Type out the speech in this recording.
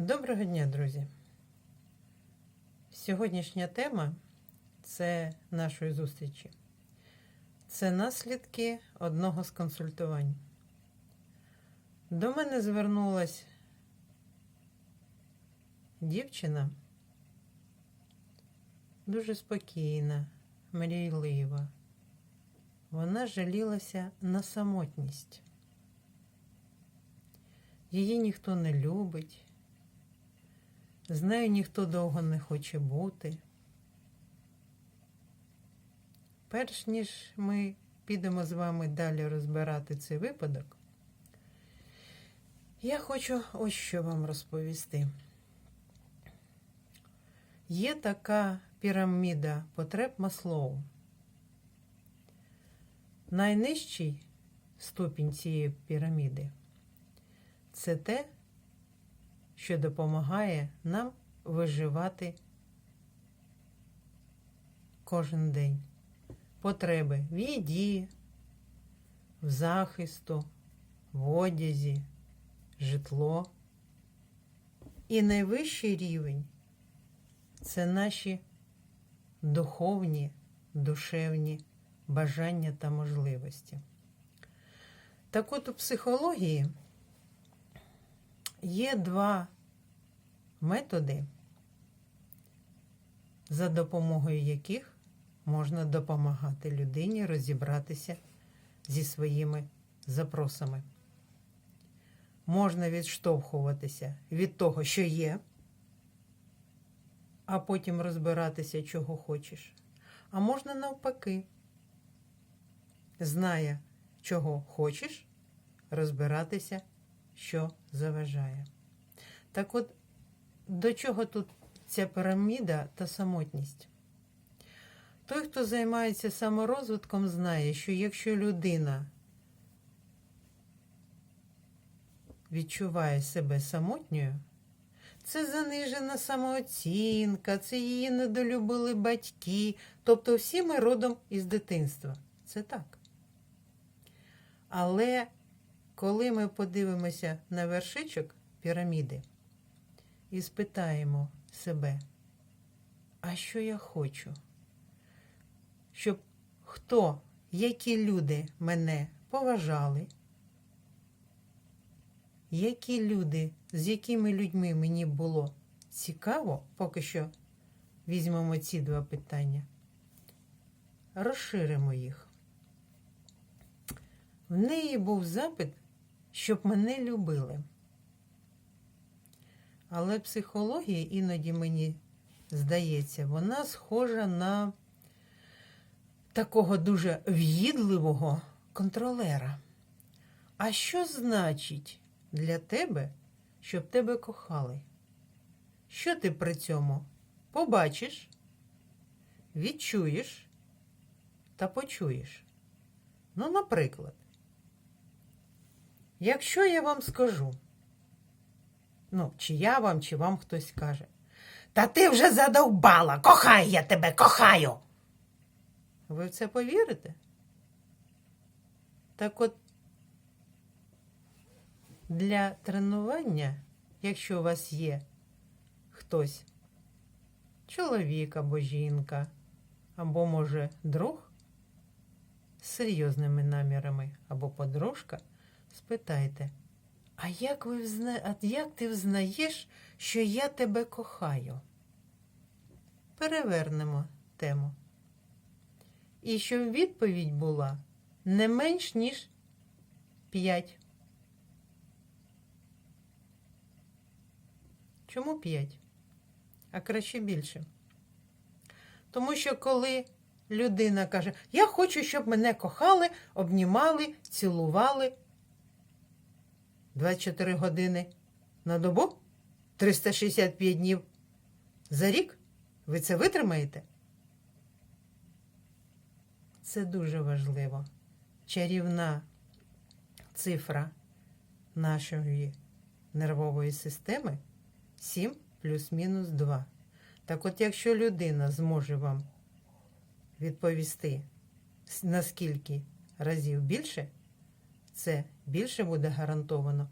Доброго дня, друзі! Сьогоднішня тема це нашої зустрічі. Це наслідки одного з консультувань. До мене звернулась дівчина дуже спокійна, мрійлива. Вона жалілася на самотність. Її ніхто не любить. З нею ніхто довго не хоче бути. Перш ніж ми підемо з вами далі розбирати цей випадок, я хочу ось що вам розповісти. Є така піраміда потреб Маслоу. Найнижчий ступінь цієї піраміди це те, що допомагає нам виживати кожен день. Потреби в їді, в захисту, в одязі, житло. І найвищий рівень це наші духовні, душевні бажання та можливості. Так от у психології Є два методи, за допомогою яких можна допомагати людині розібратися зі своїми запросами. Можна відштовхуватися від того, що є, а потім розбиратися, чого хочеш. А можна навпаки, зная, чого хочеш, розбиратися що заважає. Так от, до чого тут ця піраміда та самотність? Той, хто займається саморозвитком, знає, що якщо людина відчуває себе самотньою, це занижена самооцінка, це її недолюбили батьки. Тобто всі ми родом із дитинства. Це так. Але коли ми подивимося на вершичок піраміди і спитаємо себе, а що я хочу? Щоб хто, які люди мене поважали, які люди, з якими людьми мені було цікаво, поки що візьмемо ці два питання, розширимо їх. В неї був запит щоб мене любили. Але психологія іноді мені здається, вона схожа на такого дуже в'їдливого контролера. А що значить для тебе, щоб тебе кохали? Що ти при цьому побачиш, відчуєш та почуєш? Ну, наприклад, Якщо я вам скажу, ну, чи я вам, чи вам хтось каже, та ти вже задовбала, кохай я тебе, кохаю. Ви в це повірите? Так от для тренування, якщо у вас є хтось, чоловік або жінка, або, може, друг з серйозними намірами, або подружка, спитайте, а як ви взна... а як ти взнаєш, що я тебе кохаю? Перевернемо тему. І щоб відповідь була не менш, ніж п'ять. Чому п'ять? А краще більше. Тому що коли людина каже, я хочу, щоб мене кохали, обнімали, цілували, 24 години на добу? 365 днів за рік? Ви це витримаєте? Це дуже важливо. Чарівна цифра нашої нервової системи 7 плюс-мінус 2. Так от, якщо людина зможе вам відповісти наскільки разів більше, це більше буде гарантовано